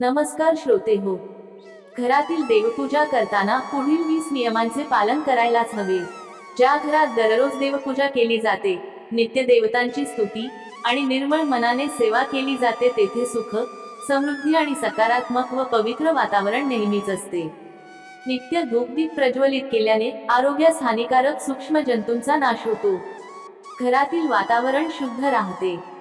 नमस्कार श्रोते हो. घरातील देवपूजा करताना पुढील वीस नियमांचे पालन करायलाच हवे. ज्या घरात दररोज देवपूजा केली जाते नित्य देवतांची स्तुती आणि निर्मळ मनाने सेवा केली जाते तेथे सुख समृद्धी आणि सकारात्मक व पवित्र वातावरण नेहमीच असते. नित्य धूपदीप प्रज्वलित केल्याने आरोग्यास हानिकारक सूक्ष्म जंतूंचा नाश होतो. घरातील वातावरण शुद्ध राहते.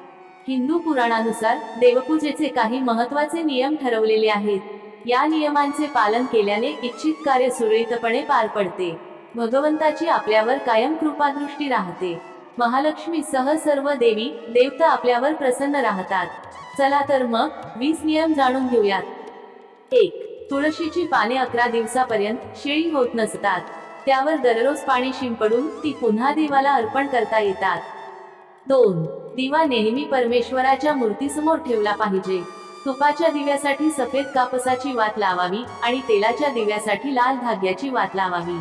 हिंदू पुराणानुसार देवपूजेचे काही महत्त्वाचे नियम ठरवलेले आहेत. या नियमांचे पालन केल्याने इच्छित कार्य सुरळीतपणे पार पडते. भगवंताची आपल्यावर कायम कृपादृष्टी राहते. महालक्ष्मी सह सर्व देवी देवता आपल्यावर प्रसन्न राहतात. चला तर मग वीस नियम जाणून घेऊयात. एक तुळशीची पाने अकरा दिवसापर्यंत शेळी होत नसतात. त्यावर दररोज पाणी शिंपडून ती पुन्हा देवाला अर्पण करता येतात. दोन दिवा नेहमी परमेश्वराच्या मूर्तीसमोर ठेवला पाहिजे. तुपाच्या दिव्यासाठी सफेद कापसाची वात लावावी आणि तेलाच्या दिव्यासाठी लाल धाग्याची वात लावावी.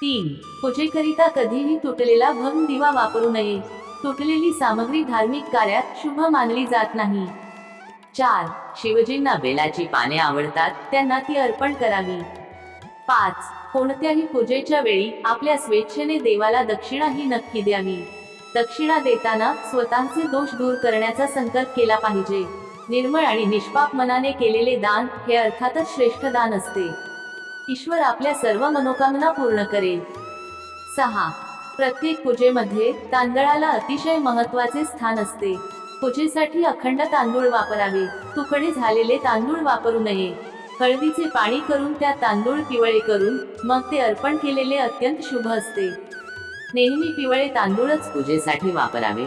तीन. पूजेकरिता कधीही तुटलेला भंग दिवा वापरू नये. तुटलेली सामग्री धार्मिक कार्यात शुभ मानली जात नाही. चार. शिवजींना बेलाची पाने आवडतात त्यांना ती अर्पण करावी. पाच. कोणत्याही पूजेच्या वेळी आपल्या स्वेच्छेने देवाला दक्षिणा ही नक्की द्यावी. दक्षिणा देताना स्वतःचे दोष दूर करण्याचा संकल्प केला पाहिजे. निर्मळ आणि निष्पाप मनाने केलेले दान हे अर्थातच श्रेष्ठ दान असते. ईश्वर आपल्या सर्व मनोकामना पूर्ण करेल. सहा. प्रत्येक पूजेमध्ये तांदळाला अतिशय महत्त्वाचे स्थान असते. पूजेसाठी अखंड तांदूळ वापरावे. तुकडे झालेले तांदूळ वापरू नये. हळदीचे पाणी करून त्या तांदूळ पिवळे करून मग ते अर्पण केलेले अत्यंत शुभ असते. नेहमी पिवळे तांदूळच पूजेसाठी वापरावे.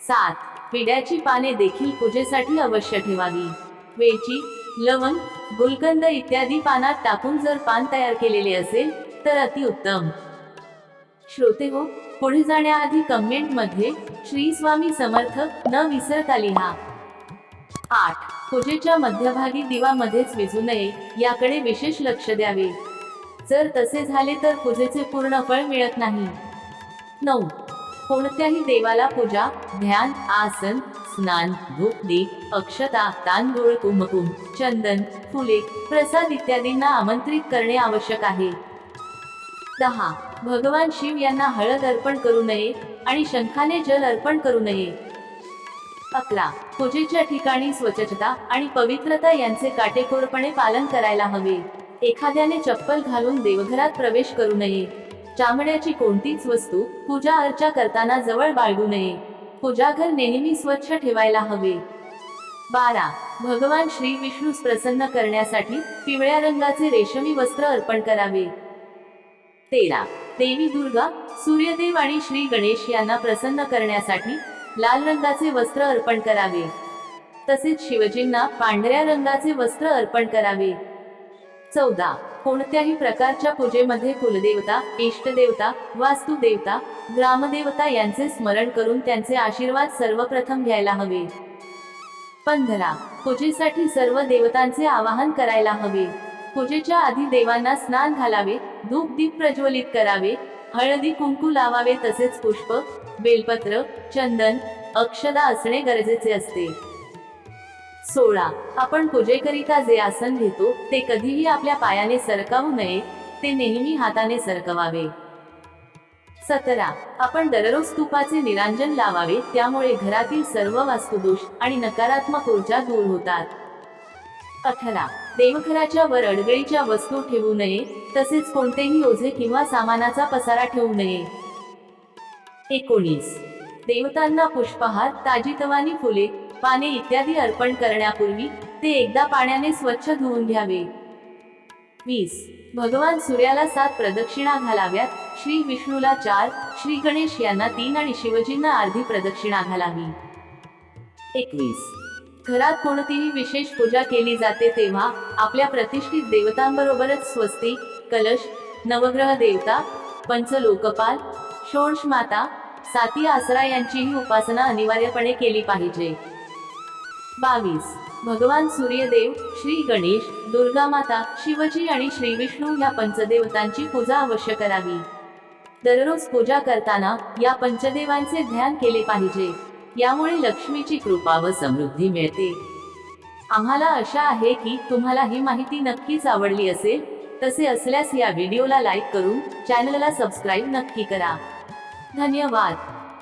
सात पिढ्याची पाने देखील पूजेसाठी अवश्य ठेवावी. वेची लवंग गुलकंद इत्यादी पानात टाकून जर पान तयार केलेले असेल तर अतिउत्तम श्रोते हो पुढे जाण्याआधी कमेंटमध्ये श्री स्वामी समर्थ न विसरता लिहा. आठ पूजेच्या मध्यभागी दिवा मध्येच विजू नये याकडे विशेष लक्ष द्यावे. जर तसे झाले तर पूजेचे पूर्ण फळ मिळत नाही. नऊ. कोणत्याही देवाला पूजा ध्यान आसन स्नान धूपदीप अक्षता तांदूळ कुमकुम चंदन फुले प्रसाद इत्यादींना आमंत्रित करणे आवश्यक आहे. दहा. भगवान शिव यांना हळद अर्पण करू नये आणि शंखाने जल अर्पण करू नये. अकरा. पूजेच्या ठिकाणी स्वच्छता आणि पवित्रता यांचे काटेकोरपणे पालन करायला हवे. एखाद्याने चप्पल घालून देवघरात प्रवेश करू नये. चामड्याची कोणतीच वस्तू पूजा अर्चा करताना जवळ बाळगू नये. पूजाघर नेहमी स्वच्छ ठेवायला हवे. बारा. भगवान श्री विष्णूस प्रसन्न करण्यासाठी पिवळ्या रंगाचे रेशमी वस्त्र अर्पण करावे. तेरा. देवी दुर्गा सूर्यदेव आणि श्री गणेश यांना प्रसन्न करण्यासाठी लाल रंगाचे वस्त्र अर्पण करावे. तसेच शिवजींना पांढऱ्या रंगाचे वस्त्र अर्पण करावे. चौदा. कोणत्याही प्रकारच्या पूजेमध्ये कुलदेवता इष्टदेवता वास्तुदेवता ग्रामदेवता यांचे स्मरण करून त्यांचे आशीर्वाद सर्वप्रथम घ्यायला हवे. पंधरा. पूजेसाठी सर्व देवतांचे आवाहन करायला हवे. पूजेच्या आधी देवांना स्नान घालावे धूप दीप प्रज्वलित करावे हळदी कुंकू लावावे तसेच पुष्प बेलपत्र चंदन अक्षदा असणे गरजेचे असते. सोळा. आपण पूजेकरिता जे आसन घेतो ते कधीही आपल्या पायाने सरकावू नये ते नेहमी हाताने सरकवावे. सतरा. आपण दररोज तुपाचे निरांजन लावावे त्यामुळे घरातील सर्व वास्तुदोष आणि नकारात्मक ऊर्जा दूर होतात. अठरा. देवघराच्या वर अडगळीच्या वस्तू ठेवू नये तसेच कोणतेही ओझे किंवा सामानाचा पसारा ठेवू नये. एकोणीस. देवतांना पुष्पहार ताजीतवानी फुले पाने इत्यादी अर्पण करण्यापूर्वी ते एकदा पाण्याने स्वच्छ धुवून घ्यावे. वीस. भगवान सूर्याला सात प्रदक्षिणा घालाव्यात. श्री विष्णूला चार श्री गणेश यांना तीन आणि शिवजींना अर्धी प्रदक्षिणा घालावी. एकवीस. घरात कोणतीही विशेष पूजा केली जाते तेव्हा आपल्या प्रतिष्ठित देवतांबरोबरच स्वस्तिक कलश नवग्रह देवता पंचलोकपाल षोडश माता साती आसरा यांचीही उपासना अनिवार्यपणे केली पाहिजे. बावीस. भगवान सूर्यदेव श्री गणेश दुर्गा माता शिवजी आणि श्री विष्णू या पंचदेवतांची पूजा अवश्य करावी. दररोज पूजा करताना या पंचदेवांचे ध्यान केले पाहिजे. यामुळे लक्ष्मीची कृपा व समृद्धी मिळते. आम्हाला आशा आहे की तुम्हाला ही माहिती नक्कीच आवडली असेल. तसे असल्यास या व्हिडिओला लाईक करून चॅनलला सबस्क्राईब नक्की करा. धन्यवाद.